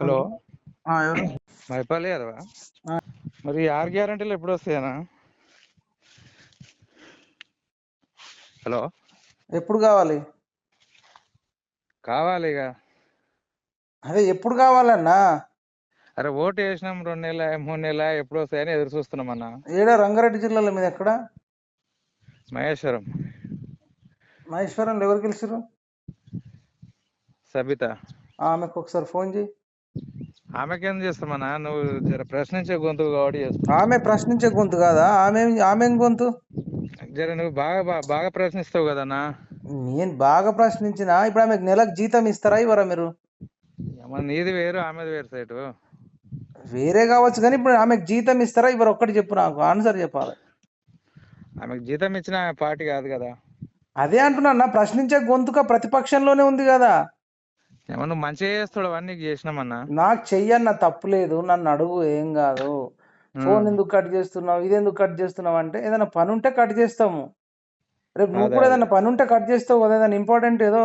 Hello. Maipali అదవా ఆ. మరి ఆరు గ్యారంటీలు ఎప్పుడు వస్తాయనా? హలో. ఎప్పుడు కావాలి? కావాలి ఇక అదే ఎప్పుడు కావాలన్నా? అరే ఓటు వేసినాం రెండు నెలల మూడు నెలల ఎప్పుడు వస్తాయని ఎదురు చూస్తున్నాం అన్న. ఏడా? రంగారెడ్డి జిల్లాలో మీద ఎక్కడ? మహేశ్వరం. మహేశ్వరంలో ఎవరు గెలిచారు సబిత. ఆమెకు ఒకసారి ఫోన్ చేయి. ఆమెకేం చేస్తామన్నా నువ్వు జర ప్రశ్నించే గొంతు కాబట్టి చేస్తావు ఆమె ప్రశ్నించే గొంతు కాదా? ఆమె ఆమె గొంతు? జర నువ్వు బాగా బా- బాగా ప్రశ్నిస్తావు కదన్నా నేను బాగా ప్రశ్నించిన ఇప్పుడు ఆమెకు నెలకు జీతం ఇస్తారా ఇవ్వరా మీరు? నీది వేరు ఆమెది వేరు సైటు. వేరే కావచ్చు కానీ ఇప్పుడు ఆమెకు జీతం ఇస్తారా? ఇవ్వరు? ఒక్కటి చెప్పు నాకు. ఆన్సర్ చెప్పాలి. ఆమెకు జీతం ఇచ్చిన ఆమె పార్టీ కాదు కదా. అదే అంటున్నా ప్రశ్నించే గొంతుక ప్రతిపక్షంలోనే ఉంది కదా. ఏమన్నా నువ్వు మంచిగా చేస్తాడు అవన్నీ నీకు చేసినామన్నా? నాకు చెయ్యన్న తప్పులేదు నన్ను అడుగు ఏం కాదు. ఫోన్ ఎందుకు కట్ చేస్తున్నావు? ఇది ఎందుకు కట్ చేస్తున్నావు అంటే ఏదైనా పని ఉంటే కట్ చేస్తాము. రేపు నువ్వు కూడా. ఏదైనా పని ఉంటే కట్ చేస్తావు కదా ఏదైనా ఇంపార్టెంట్ ఏదో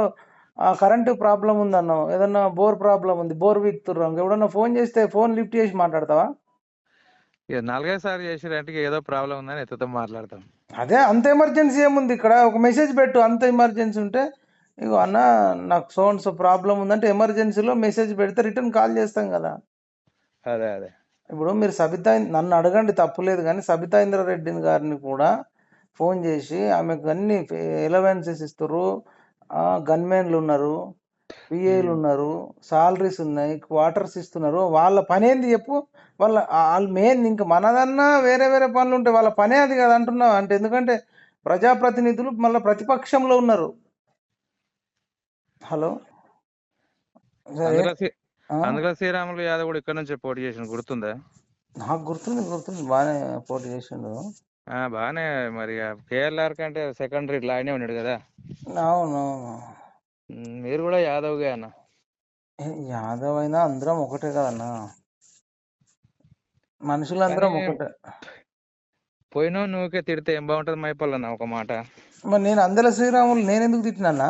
కరెంట్ ప్రాబ్లం ఉందన్నావు. ఏదన్నా బోర్ ప్రాబ్లం ఉంది బోర్ వీక్తుర్రాం ఎవడన్నా ఫోన్ చేస్తే ఫోన్ లిఫ్ట్ చేసి మాట్లాడతావా? నాలుగైదు సార్లు చేసిరంటే ఏదో ప్రాబ్లం ఉందని ఎత్తుతో మాట్లాడతాం. అదే అంత ఎమర్జెన్సీ ఏముంది ఇక్కడ? ఒక మెసేజ్ పెట్టు అంత ఎమర్జెన్సీ ఉంటే ఇగో అన్న నాకు సోన్ సో ప్రాబ్లం ఉందంటే ఎమర్జెన్సీలో మెసేజ్ పెడితే రిటర్న్ కాల్ చేస్తాం కదా. అదే అదే. ఇప్పుడు మీరు సబితా నన్ను అడగండి తప్పులేదు కానీ సబితా ఇంద్రారెడ్డిని గారిని కూడా ఫోన్ చేసి ఆమెకు అన్ని ఎలవెన్సెస్ ఇస్తారు గన్మెన్లు ఉన్నారు పిఏలు ఉన్నారు సాలరీస్ ఉన్నాయి క్వార్టర్స్ ఇస్తున్నారు. వాళ్ళ పని ఏంది చెప్పు? వాళ్ళ వాళ్ళ మెయిన్ ఇంకా మనదన్నా వేరే వేరే పనులు ఉంటాయి వాళ్ళ పనే అది కదా అంటున్నా అంటే ఎందుకంటే ప్రజాప్రతినిధులు మళ్ళీ ప్రతిపక్షంలో ఉన్నారు. హలో అందులో అందులో శ్రీరాములు యాదవ్ కూడా ఇక్కడ నుంచే పోటీ చేసిన గుర్తుందా? నాకు గుర్తుంది గుర్తుంది. బాగానే పోటీ చేసిండు. ఆ బాగానే మరి కేఎల్ఆర్ కంటే సెకండరీ ఇట్లా ఆయనే ఉన్నాడు కదా? అవును మీరు కూడా యాదవ్గా అన్న? యాదవ్ అయినా అందరం ఒకటే కదన్నా? మనుషులందరం ఒకటే. పోయినా నువ్వుకే తిడితే ఏం బాగుంటది మైపల్లన్న ఒక మాట? మరి నేను అందల శ్రీరాములు నేను ఎందుకు తిట్టినా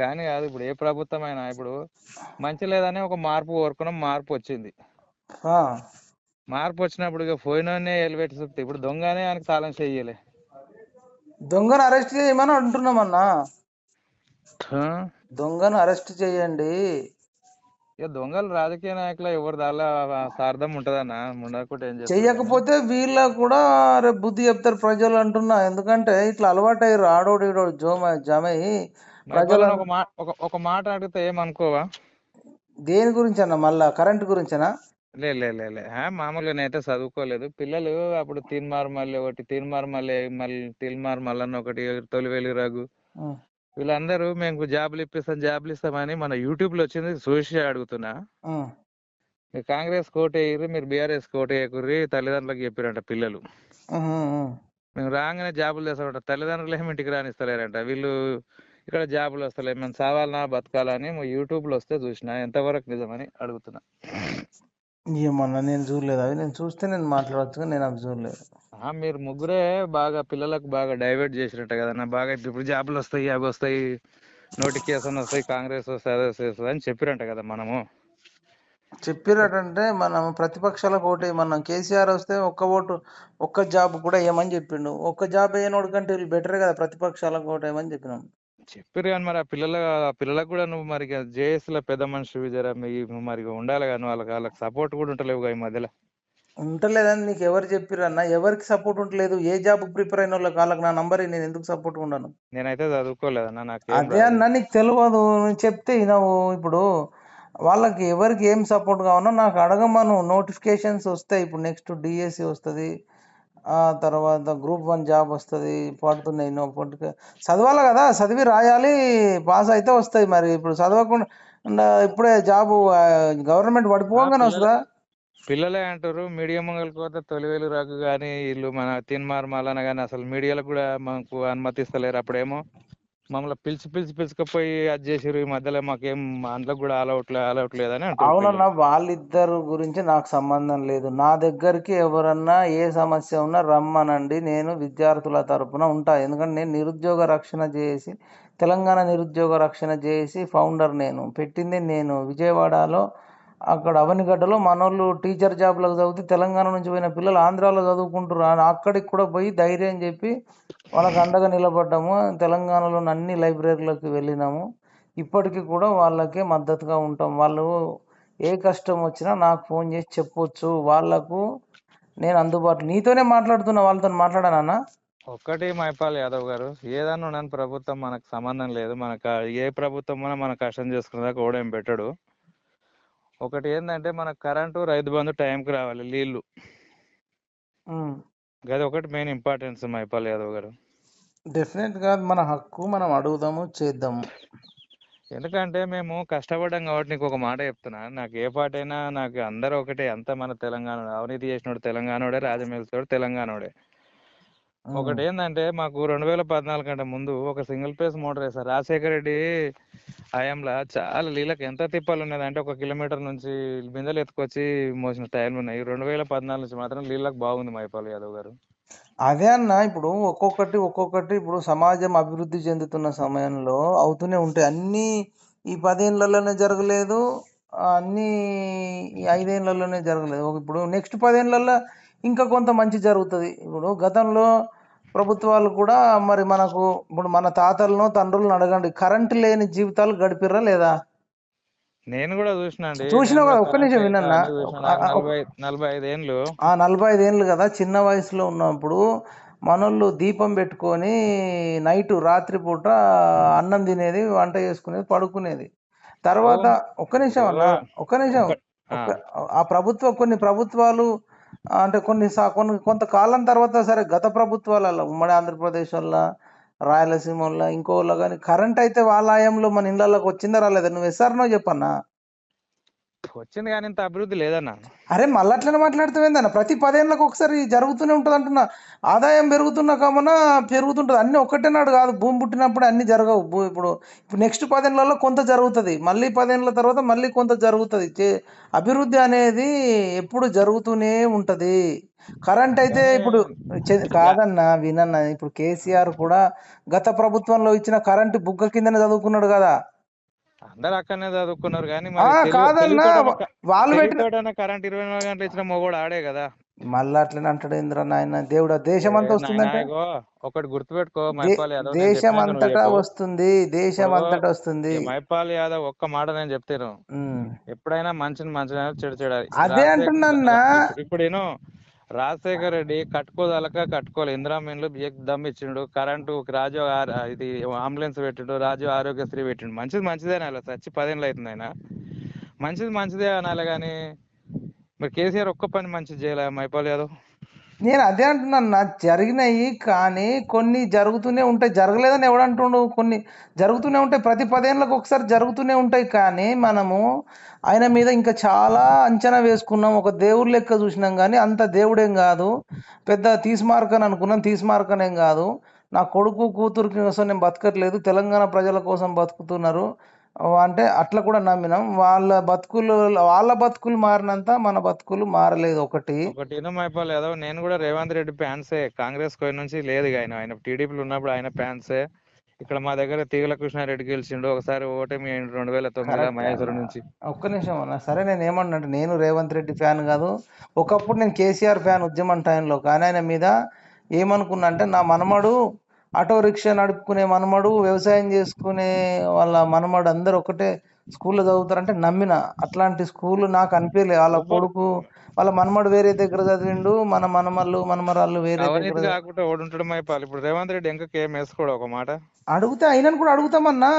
గాని కాదు. ఇప్పుడు ఏ ప్రభుత్వం అయినా ఇప్పుడు మంచి లేదని ఒక మార్పు కోరుకున్నాం మార్పు వచ్చింది. మార్పు వచ్చినప్పుడు ఇక పోయినోనే ఎలివేట్ చూస్తే ఇప్పుడు దొంగనే ఆయనకు తాళం చెయ్యలే. దొంగను అరెస్ట్ చేయమని అంటున్నామన్నా ఆ? దొంగను అరెస్ట్ చేయండి. ఇక దొంగలు రాజకీయ నాయకులు ఎవరు దానిలో సార్థం ఉంటదన్న? ఏం చేస్తారు? చెయ్యకపోతే వీళ్ళ కూడా రేపు బుద్ధి చెప్తారు ప్రజలు అంటున్నా. ఎందుకంటే ఇట్లా అలవాటయ్యారు ఆడోడు ఈడోడు జోమ జమై ఒక మాట ఒక ఒక మాట అడిగితే ఏమనుకోవా? దేని గురించి అన్న మళ్ళా కరెంట్ గురించేనా? లే లే లే మామూలుగా నేనైతే చదువుకోలేదు. పిల్లలు అప్పుడు తీన్మార్ మళ్ళీ ఒకటి తీన్మార్ మళ్ళీ మళ్ళీ తీన్మార్ మల్లన్న ఒకటి తొలి వెలుగు రఘు. ఉం. వీళ్ళందరూ మేము జాబులు ఇప్పిస్తాం జాబులు ఇస్తామని మన యూట్యూబ్లో వచ్చింది చూసి అడుగుతున్నా. కాంగ్రెస్ కోట్ వేయరు మీరు బీఆర్ఎస్ కోట్ వేయకుర్రి తల్లిదండ్రులకు చెప్పారంట పిల్లలు. మేము రాగానే జాబులు చేస్తామంట తల్లిదండ్రులు ఏమి ఇంటికి రానిస్తలేరంట. వీళ్ళు ఇక్కడ జాబులు వస్తలేవు. మేము చావాలనా బతకాలని యూట్యూబ్లో వస్తే చూసిన. ఎంతవరకు నిజమని అడుగుతున్నా. ఏమన్నా నేను చూడలేదు. అవి నేను చూస్తే నేను మాట్లాడవచ్చు కానీ నేను అవి చూడలేదు. ఆ, మీరు ముగ్గురే బాగా పిల్లలకు బాగా డైవర్ట్ చేసినట్ట కదన్నా బాగా ఇప్పుడు జాబులు వస్తాయి అవి వస్తాయి నోటిఫికేషన్ వస్తాయి కాంగ్రెస్ వస్తాయి అదే వస్తాయి అని చెప్పిరంట కదా మనము. చెప్పిరటంటే మనం ప్రతిపక్షాలకు ఓటు మనం కేసీఆర్ వస్తే ఒక్క ఓటు ఒక్క జాబ్ కూడా వేయమని చెప్పిండు. ఒక్క జాబ్ వేయనోడు కంటే వీళ్ళు బెటర్ కదా ప్రతిపక్షాలకు వేయమని చెప్పినాం. చెప్పారు కానీ మరి ఆ పిల్లల ఆ పిల్లలకు కూడా నువ్వు మరి జేఎస్లో పెద్ద మనిషి జర మీ మరి ఉండాలి కానీ వాళ్ళకి వాళ్ళకి సపోర్ట్ కూడా ఉంటలేవు ఈ మధ్యలో. ఉంటలేదని నీకు ఎవరు చెప్పిరన్న ఎవరికి సపోర్ట్ ఉంటలేదు ఏ జాబ్ ప్రిపేర్ అయిన వాళ్ళకి వాళ్ళకి నా నంబర్ నేను ఎందుకు సపోర్ట్ ఉండను? నేనైతే చదువుకోలేదన్నా నాకు అదే అన్న నీకు తెలియదు చెప్తే వినవు. ఇప్పుడు వాళ్ళకి ఎవరికి ఏం సపోర్ట్ కావాలో నాకు అడగమను. నోటిఫికేషన్స్ వస్తాయి. ఇప్పుడు నెక్స్ట్ డిఎస్సి వస్తుంది. ఆ తర్వాత గ్రూప్ వన్ జాబ్ వస్తుంది పడుతున్నాయి నో పట్టుక చదవాలి కదా చదివి రాయాలి పాస్ అయితే వస్తాయి మరి. ఇప్పుడు చదవకుండా ఇప్పుడే జాబు గవర్నమెంట్ పడిపోగానే వస్తుందా? పిల్లలే అంటారు మీడియా ముంగలికి పోతే తొలివేలు రాకు కానీ వీళ్ళు మన తిన్మార్ మాలన కానీ అసలు మీడియాలకు కూడా మాకు అనుమతిస్తలేరు అప్పుడేమో. మమ్మల్ని పిలిచి పిలిచి పిలుచుకపోయి అది చేసిర్రు. ఈ మధ్యలో మాకేం అందులో కూడా అలౌట్ లేదని అంటారు అవునన్నా వాళ్ళిద్దరు గురించి నాకు సంబంధం లేదు. నా దగ్గరికి ఎవరన్నా ఏ సమస్య ఉన్నా రమ్మనండి. నేను విద్యార్థుల తరపున ఉంటా. ఎందుకంటే నేను నిరుద్యోగ రక్షణ చేసి తెలంగాణ నిరుద్యోగ రక్షణ చేసి ఫౌండర్ నేను. పెట్టింది నేను విజయవాడలో అక్కడ అవనిగడ్డలో మనోళ్ళు టీచర్ జాబ్లకు చదివితే తెలంగాణ నుంచి పోయిన పిల్లలు ఆంధ్రాలో చదువుకుంటారు అని అక్కడికి కూడా పోయి ధైర్యం చెప్పి వాళ్ళకి అండగా నిలబడ్డాము. తెలంగాణలోని అన్ని లైబ్రరీలకు వెళ్ళినాము. ఇప్పటికీ కూడా వాళ్ళకే మద్దతుగా ఉంటాం. వాళ్ళు ఏ కష్టం వచ్చినా నాకు ఫోన్ చేసి చెప్పొచ్చు. వాళ్ళకు నేను అందుబాటులో నీతోనే మాట్లాడుతున్నా వాళ్ళతో మాట్లాడానా ఒక్కటి మైపాల్ యాదవ్ గారు ఏదన్నా ఉండని ప్రభుత్వం మనకు సంబంధం లేదు. మనకు ఏ ప్రభుత్వం మన కష్టం చేసుకునేదాకా ఓడేం పెట్టడు. ఒకటి ఏంటంటే మనకు కరెంటు రైతు బంధు టైంకి రావాలి నీళ్ళు. అది ఒకటి మెయిన్ ఇంపార్టెన్స్ మైపాల్ యాదవ్ గారు. డెఫినెట్గా మన హక్కు మనం అడుగుదాము చేద్దాము. ఎందుకంటే మేము కష్టపడ్డాం కాబట్టి నీకు ఒక మాట చెప్తున్నా. నాకు ఏ పాట అయినా నాకు అందరూ ఒకటే అంతా మన తెలంగాణ అవినీతి చేసినోడు తెలంగాణోడే రాజమేల్చోడు తెలంగాణోడే. ఒకటి ఏంటంటే మాకు రెండు వేల పద్నాలుగు కంటే ముందు ఒక సింగిల్ ఫేస్ మోటార్ వేసారు రాజశేఖర రెడ్డి హయాంలో చాలా నీళ్ళకి ఎంత తిప్పాలు ఉన్నది అంటే ఒక కిలోమీటర్ నుంచి బిందెలు ఎత్తుకొచ్చి మోసిన టైర్లు ఉన్నాయి. రెండు వేల పద్నాలుగు నుంచి మాత్రం నీళ్ళకి బాగుంది మైపాల్ యాదవ్ గారు. అదే అన్న ఇప్పుడు ఒక్కొక్కటి ఒక్కొక్కటి ఇప్పుడు సమాజం అభివృద్ధి చెందుతున్న సమయంలో అవుతూనే ఉంటాయి. అన్నీ ఈ పదేళ్ళలోనే జరగలేదు అన్నీ ఈ ఐదేళ్ళలోనే జరగలేదు. ఇప్పుడు నెక్స్ట్ పదేళ్ళలో ఇంకా కొంత మంచి జరుగుతుంది. ఇప్పుడు గతంలో ప్రభుత్వాలు కూడా మరి మనకు ఇప్పుడు మన తాతలను తండ్రులను అడగండి. కరెంట్ లేని జీవితాలు గడిపిర్రా లేదా? నేను కూడా చూసిన కూడా ఒక్క నిమిషం చూసిన. ఒక- నలభై ఐదు ఏండ్లు ఆ నలభై ఐదేళ్ళు కదా చిన్న వయసులో ఉన్నప్పుడు మనోళ్ళు దీపం పెట్టుకొని నైట్ రాత్రిపూట అన్నం తినేది వంట చేసుకునేది పడుకునేది. తర్వాత ఒక్క నిమిషం అన్న ఒక్క నిమిషం. ఆ, ప్రభుత్వ కొన్ని ప్రభుత్వాలు అంటే కొన్ని సా- కొన్ని కొంతకాలం తర్వాత సరే గత ప్రభుత్వాలలో ఉమ్మడి ఆంధ్రప్రదేశ్ వల్ల రాయలసీమ వల్ల ఇంకో కానీ కరెంట్ అయితే వాళ్ళ హయాంలో మన ఇళ్ళలోకి వచ్చిందా రాలేదా? నువ్వు ఎస్ఆర్నో చెప్పన్నా? వచ్చింది కానీ ఇంత అభివృద్ధి లేదన్న. అరే మళ్ళీ అట్లనే మాట్లాడుతావేందన్న? ప్రతి పదేళ్ళకి ఒకసారి జరుగుతూనే ఉంటుంది అంటున్నా. ఆదాయం పెరుగుతున్న కామన పెరుగుతుంటుంది. అన్ని ఒక్కటే నాడు కాదు. భూమి పుట్టినప్పుడు అన్ని జరగవు. ఇప్పుడు ఇప్పుడు నెక్స్ట్ పదేళ్ళలో కొంత జరుగుతుంది. మళ్ళీ పదేళ్ళ తర్వాత మళ్ళీ కొంత జరుగుతుంది. అభివృద్ధి అనేది ఎప్పుడు జరుగుతూనే ఉంటది. కరెంట్ అయితే ఇప్పుడు కాదన్న వినన్న. ఇప్పుడు కేసీఆర్ కూడా గత ప్రభుత్వంలో ఇచ్చిన కరెంట్ బుగ్గ కిందనే చదువుకున్నాడు కదా. అందరు అక్కడనే చదువుకున్నారు కానీ కాదన్న వాళ్ళు పెట్టిన కరెంట్ ఇరవై నాలుగు గంటలు ఇచ్చిన మొగోడు ఆడే కదా మళ్ళా అట్లనే అంటాడు ఇంద్ర నాయన దేవుడా దేశం అంతా వస్తుందంటే ఇగో, ఒకటి గుర్తుపెట్టుకో మైపాల్ యాదవ్ దేశం అంతటా. వస్తుంది దేశం అంతటా వస్తుంది మైపాల్ యాదవ్ ఒక్క మాట నేను చెప్తాను. ఎప్పుడైనా మంచిని మంచిగా చెడు చెడాలి అదే అంటున్నాన్నా. ఇప్పుడు నేను రాజశేఖర్ రెడ్డి కట్టుకోదలక కట్టుకోలే. ఇందిరామీన్లు దమ్ ఇచ్చిండు. కరెంటు రాజు ఆ- ఇది అంబులెన్స్ పెట్టిండు. రాజు ఆరోగ్యశ్రీ పెట్టిండు. మంచిది మంచిదే అనాలి. చచ్చి పదేళ్ళు అవుతుంది ఆయన. మంచిది మంచిదే అనాలి కానీ మరి కేసీఆర్ ఒక్క పని మంచిది చేయలే. మైపాల్ యాదవ్. నేను అదే అంటున్నాను నా జరిగినాయి కానీ కొన్ని జరుగుతూనే ఉంటాయి. జరగలేదని ఎవడంటుండు కొన్ని జరుగుతూనే ఉంటాయి. ప్రతి పదేళ్ళకి ఒకసారి జరుగుతూనే ఉంటాయి కానీ మనము ఆయన మీద ఇంకా చాలా అంచనా వేసుకున్నాం. ఒక దేవుడు లెక్క చూసినాం కానీ అంత దేవుడేం కాదు. పెద్ద తీసిమార్కని అనుకున్నాం. తీసిమార్కనేం కాదు. నా కొడుకు కూతురు కోసం నేను బతకట్లేదు. తెలంగాణ ప్రజల కోసం బతుకుతున్నారు. అంటే అట్లా కూడా నమ్మినాం. వాళ్ళ బతుకులు వాళ్ళ బతుకులు మారినంత మన బతుకులు మారలేదు ఒకటి. ఒకటి ఇను మైపాల్ యాదవ్ నేను కూడా రేవంత్ రెడ్డి ఫ్యాన్సే కాంగ్రెస్ కోయి నుంచి లేదు ఆయన. ఆయన టీడీపీలో ఉన్నప్పుడు ఆయన ఫ్యాన్సే ఇక్కడ మా దగ్గర తీగల కృష్ణారెడ్డి గెలిచిండు. ఒకసారి ఓటమి రెండు వేల తొమ్మిదిలో Correct. మహేశ్వరం నుంచి. ఒక్క నిమిషం అన్న. సరే నేను ఏమన్నా అంటే నేను రేవంత్ రెడ్డి ఫ్యాన్ కాదు. ఒకప్పుడు నేను కేసీఆర్ ఫ్యాన్ ఉద్యమం టైంలో కానీ ఆయన మీద ఏమనుకున్నా అంటే నా మనమడు ఆటో రిక్షా నడుపుకునే మనమడు వ్యవసాయం చేసుకునే వాళ్ళ మనమడు అందరు ఒకటే స్కూల్లో చదువుతారంటే నమ్మిన. అట్లాంటి స్కూల్ నాకు అనిపించలేదు వాళ్ళ కొడుకు వాళ్ళ మనమడు వేరే దగ్గర చదివిండు మన మనమళ్ళు మనమరాళ్ళు వేరే అవినీతి దగ్గర కాకుండా ఓడుంటాడు మైపాల్ ఇప్పుడు రేవంత్ రెడ్డి ఇంకా కేం వేసుకోడు ఒక మాట. అడిగితే అయినను కూడా అడుగుతామన్నా.